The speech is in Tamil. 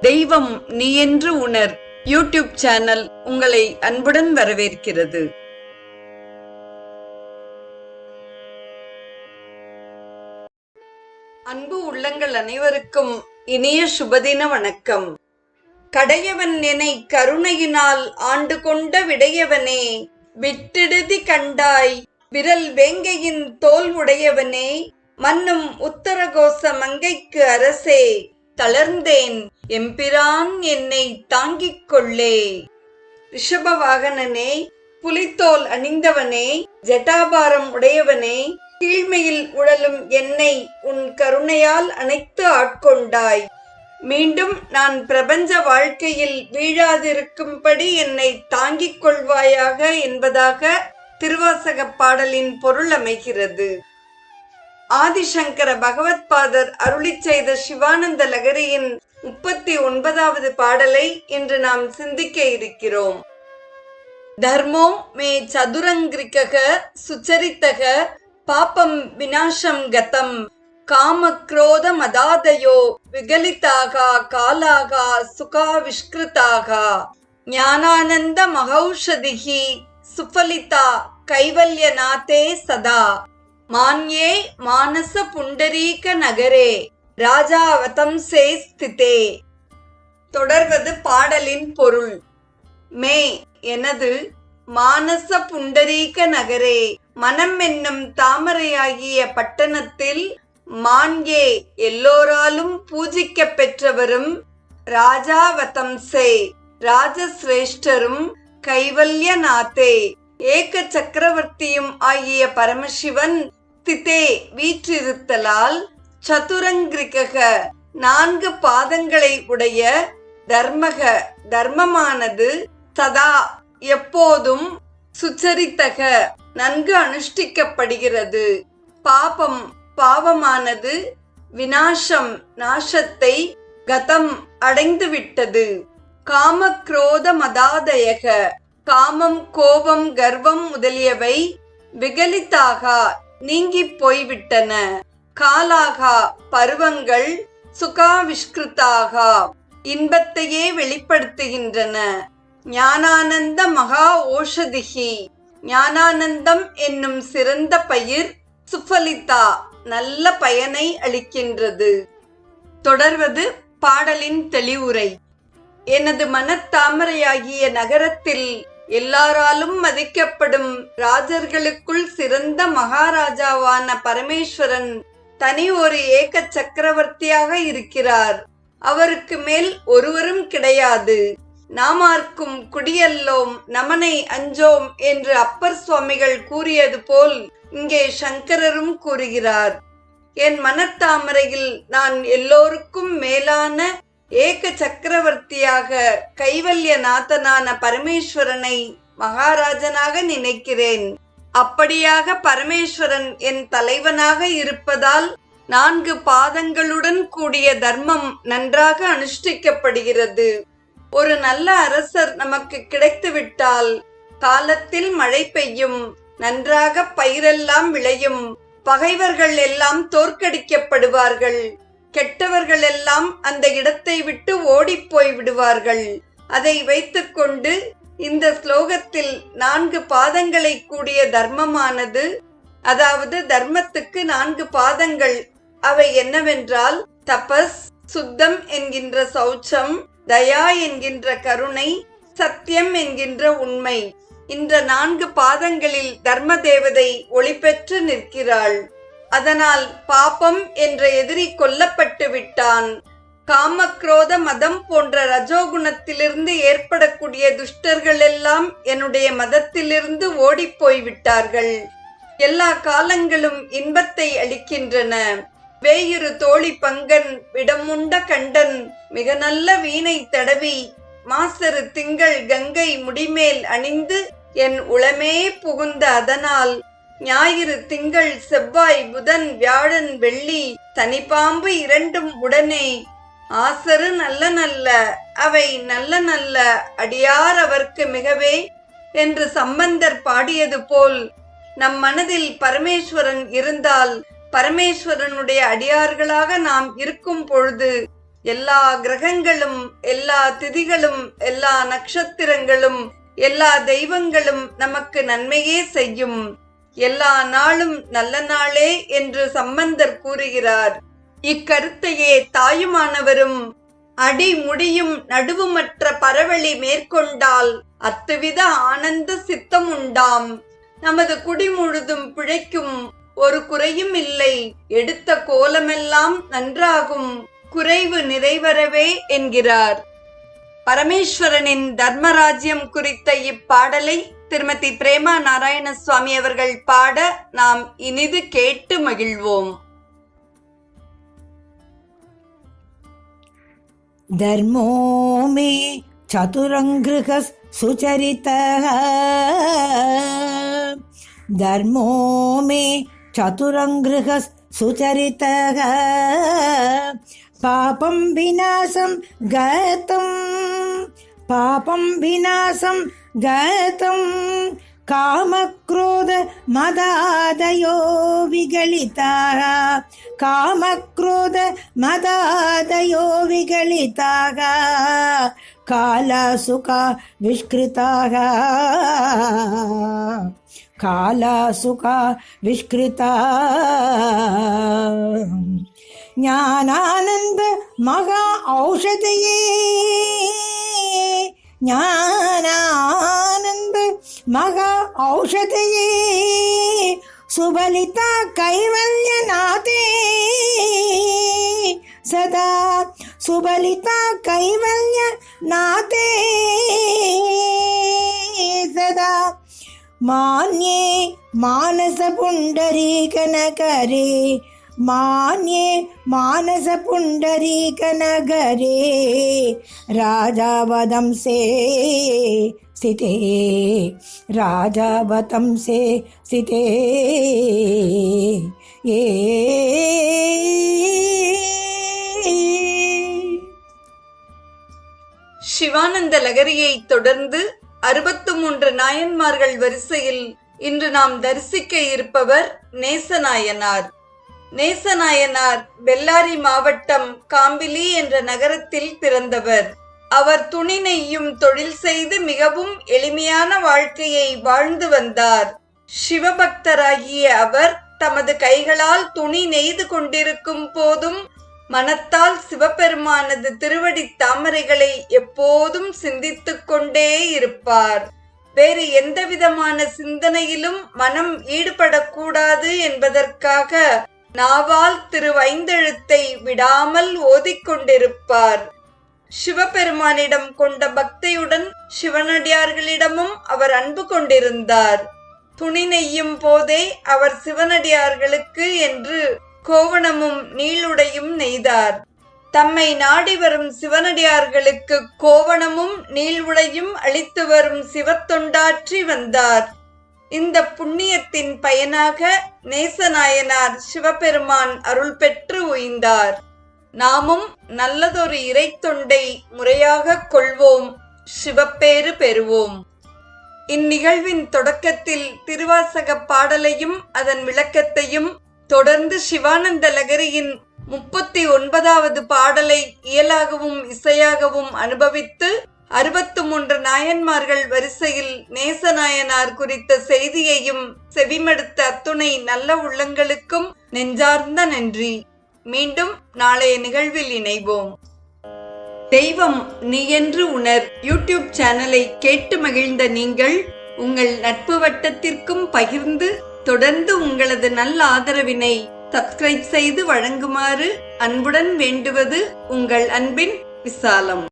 தெய்வம் நீ என்று உணர். யூடியூப் சேனல் உங்களை அன்புடன் வரவேற்கிறது. அன்பு உள்ளங்கள் அனைவருக்கும் இனிய சுபதின வணக்கம். கடையவன் நினை கருணையினால் ஆண்டு கொண்ட விடையவனே விட்டெடுதி கண்டாய் விரல் வேங்கையின் தோல் உடையவனே மன்னும் உத்தரகோச மங்கைக்கு அரசே தளர்ந்தேன். எம்பிரான் என்னை தாங்கிக் கொள்ளே. ரிஷப வாகனனே புலித்தோல் அணிந்தவனே ஜட்டாபாரம் உடையவனே கீழ்மையில் உழலும் என்னை உன் கருணையால் அணைத்து ஆட்கொண்டாய். மீண்டும் நான் பிரபஞ்ச வாழ்க்கையில் வீழாதிருக்கும்படி என்னை தாங்கிக் கொள்வாயாக என்பதாக திருவாசக பாடலின் பொருள் அமைகிறது. ஆதிசங்கர பகவத்பாதர் அருளி செய்த சிவானந்த லகரியின் முப்பத்தி ஒன்பதாவது பாடலை இன்று நாம் சிந்திக்க இருக்கிறோம். தர்மோ மே சதுரங்கிரிக்கக சுச்சரித்தக பாப்பம் வினாசம் கதம். காம குரோத மதாதயோ விகலிதாகா காலாகா சுகாவிஷ்கிருதாகா. ஞானானந்த மகௌஷதிகி சுஃபலிதா கைவல்யநாதே சதா. மான்யே மானச புண்டரீக நகரே ராஜாவதம்சே ஸ்திதே. தொடர்வது பாடலின் பொருள். மே எனது மானச புண்டரீக நகரே மனம் என்னும் தாமரையாகிய பட்டணத்தில் மான்யே எல்லோராலும் பூஜிக்க பெற்றவரும் ராஜாவதம்சே ராஜசிரேஷ்டரும் கைவல்யநாதே. ஏக சக்கரவர்த்தியும் ஆகிய பரமசிவன் திதே வீற்றிருத்தலால் சதுரங்கிரிகக. நான்கு பாதங்களை உடைய தர்மக தர்மமானது சதா எப்போதும் சுச்சரித்தக நன்கு அனுஷ்டிக்கப்படுகிறது. பாபம் பாவமானது வினாசம் நாசத்தை கதம் அடைந்துவிட்டது. காம குரோத மதாதயக காமம் கோபம் கர்வம் முதலியவை விகலித்தாகா. நீங்கி போய்விட்டன காலாகா பருவங்கள் சுகாவிஷ்கிருத்தாகா இன்பத்தையே வெளிப்படுத்துகின்றன. ஞானானந்த மகா ஓஷதிகி ஞானானந்தம் என்னும் சிறந்த பயிர் சுஃபலிதா நல்ல பயனை அளிக்கின்றது. தொடர்வது பாடலின் தெளிவுரை. எனது மனத்தாமரையாகிய நகரத்தில் எல்லாராலும் மதிக்கப்படும் ராஜர்களுக்குள் சிறந்த மகாராஜாவான பரமேஸ்வரன் தனி ஒரு ஏக சக்கரவர்த்தியாக இருக்கிறார். அவருக்கு மேல் ஒருவரும் கிடையாது. நாமார்க்கும் குடியல்லோம் நமனை அஞ்சோம் என்று அப்பர் சுவாமிகள் கூறியது போல் இங்கே சங்கரரும் கூறுகிறார். என் மனத்தாமரையில் நான் எல்லோருக்கும் மேலான ஏக சக்கரவர்த்தியாக கைவல்ய நாத்தனான பரமேஸ்வரனை மகாராஜனாக நினைக்கிறேன். அப்படியாக பரமேஸ்வரன் என் தலைவனாக இருப்பதால் நான்கு பாதங்களுடன் கூடிய தர்மம் நன்றாக அனுஷ்டிக்கப்படுகிறது. ஒரு நல்ல அரசர் நமக்கு கிடைத்துவிட்டால் காலத்தில் மழை பெய்யும் நன்றாக பயிரெல்லாம் விளையும் பகைவர்கள் எல்லாம் தோற்கடிக்கப்படுவார்கள். கெட்டவர்கள் எல்லாம் அந்த இடத்தை விட்டு ஓடிப்போய் விடுவார்கள். அதை வைத்துக்கொண்டு இந்த ஸ்லோகத்தில் நான்கு பாதங்களை கூடிய தர்மமானது அதாவது தர்மத்துக்கு நான்கு பாதங்கள் அவை என்னவென்றால் தபஸ் சுத்தம் என்கின்ற சௌச்சம் தயா என்கின்ற கருணை சத்தியம் என்கின்ற உண்மை. இந்த நான்கு பாதங்களில் தர்ம தேவதை ஒளிபெற்று நிற்கிறாள். அதனால் பாப்பம் என்ற எதிரி கொல்லப்பட்டு விட்டான். காமக்ரோத மதம் போன்ற ரஜோகுணத்திலிருந்து ஏற்படக்கூடிய துஷ்டர்கள் எல்லாம் என்னுடைய மதத்திலிருந்து ஓடிப்போய் விட்டார்கள். எல்லா காலங்களும் இன்பத்தை அளிக்கின்றன. வேயுறு தோழி பங்கன் விடமுண்ட கண்டன் மிக நல்ல வீணை தடவி மாசரு திங்கள் கங்கை முடிமேல் அணிந்து என் உளமே புகுந்த அதனால் ஞாயிறு திங்கள் செவ்வாய் புதன் வியாழன் வெள்ளி தனிப்பாம்பு இரண்டும் உடனே ஆசரு நல்ல நல்ல அவை நல்ல நல்ல அடியார் அவர்க்கு மிகவே என்று சம்பந்தர் பாடியது போல் நம் மனதில் பரமேஸ்வரன் இருந்தால் பரமேஸ்வரனுடைய அடியார்களாக நாம் இருக்கும் பொழுது எல்லா கிரகங்களும் எல்லா திதிகளும் எல்லா நட்சத்திரங்களும் எல்லா தெய்வங்களும் நமக்கு நன்மையே செய்யும். எல்லா நாளும் நல்ல நாளே என்று சம்பந்தர் கூறுகிறார். இக்கருத்தையே தாயுமானவரும் அடி முடியும் நடுவுமற்ற பரவழி மேற்கொண்டால் அத்துவித ஆனந்த சித்தம் உண்டாம் நமது குடி முழுதும் பிழைக்கும் ஒரு குறையும் இல்லை. எடுத்த கோலமெல்லாம் நன்றாகும். குறைவு நிறைவரவே என்கிறார். பரமேஸ்வரனின் தர்மராஜ்யம் குறித்த இப்பாடலை திருமதி பிரேமா நாராயண சுவாமி அவர்கள் பாட நாம் இனிது கேட்டு மகிழ்வோம் धर्मो मे चतुरङ्गृहः सुचरितः धर्मो मे चतुरङ्गृहः सुचरितः पापं विनाशं गतं पापं विनाशं गतं कामक्रोध मदादयो विगलिताः कामक्रोध मदादयो विगलिताः कालासुका विष्कृताः कालासुका विष्कृता ज्ञानानन्द महा औषधये ஞானானந்த மகா ஔஷதையே சுபலிதா கைவல்யநாதே சதா சுபலிதா கைவல்யநாதே சதா மான்யே மானச புண்டரீகனகரே मान्ये मानसपुण्डरीकनगरे राजावदंसे स्थिते राजावतंसे स्थिते ये சிவானந்த லகரியை தொடர்ந்து அறுபத்து மூன்று நாயன்மார்கள் வரிசையில் இன்று நாம் தரிசிக்க இருப்பவர் நேசநாயனார் நேசநாயனார் பெல்லாரி மாவட்டம் காம்பிலி என்ற நகரத்தில் பிறந்தவர். அவர் துணி நெய்யும் தொழில் செய்து மிகவும் எளிமையான வாழ்க்கையை வாழ்ந்து வந்தார். சிவபக்தராகிய அவர் தமது கைகளால் துணி நெய்து கொண்டிருக்கும் போதும் மனத்தால் சிவபெருமானது திருவடி தாமரைகளை எப்போதும் சிந்தித்துக் கொண்டே இருப்பார். வேறு எந்தவிதமான சிந்தனையிலும் மனம் ஈடுபடக்கூடாது என்பதற்காக நாவால் திருவைந்தெழுத்தை விடாமல் ஓதிக்கொண்டிருப்பார். சிவபெருமானிடம் கொண்ட பக்தியுடன் சிவனடியார்களிடமும் அவர் அன்பு கொண்டிருந்தார். துணி நெய்யும் போதே அவர் சிவனடியார்களுக்கு என்று கோவணமும் நீளுடையும் நெய்தார். தம்மை நாடி வரும் சிவனடியார்களுக்கு கோவணமும் நீள்வுடையும் அளித்து வரும் சிவத்தொண்டாற்றி வந்தார். இந்த புண்ணியத்தின் பயனாக நேசநாயனார் சிவபெருமான் அருள் பெற்று உய்ந்தார். நாமும் நல்லதொரு இறைத்தொண்டை முறையாக கொள்வோம் சிவப்பேறு பெறுவோம். இந்நிகழ்வின் தொடக்கத்தில் திருவாசக பாடலையும் அதன் விளக்கத்தையும் தொடர்ந்து சிவானந்த லகரியின் முப்பத்தி ஒன்பதாவது பாடலை இயலாகவும் இசையாகவும் அனுபவித்து அறுபத்து மூன்று நாயன்மார்கள் வரிசையில் நேசநாயனார் குறித்த செய்தியையும் செவிமடுத்த அத்துணை நல்ல உள்ளங்களுக்கும் நெஞ்சார்ந்த நன்றி. மீண்டும் நாளைய நிகழ்வில் இணைவோம். தெய்வம் நீ என்று உணர் யூடியூப் சேனலை கேட்டு மகிழ்ந்த நீங்கள் உங்கள் நட்பு வட்டத்திற்கும் பகிர்ந்து தொடர்ந்து உங்களது நல்ல ஆதரவினை சப்ஸ்கிரைப் செய்து வழங்குமாறு அன்புடன் வேண்டுவது உங்கள் அன்பின் விசாலம்.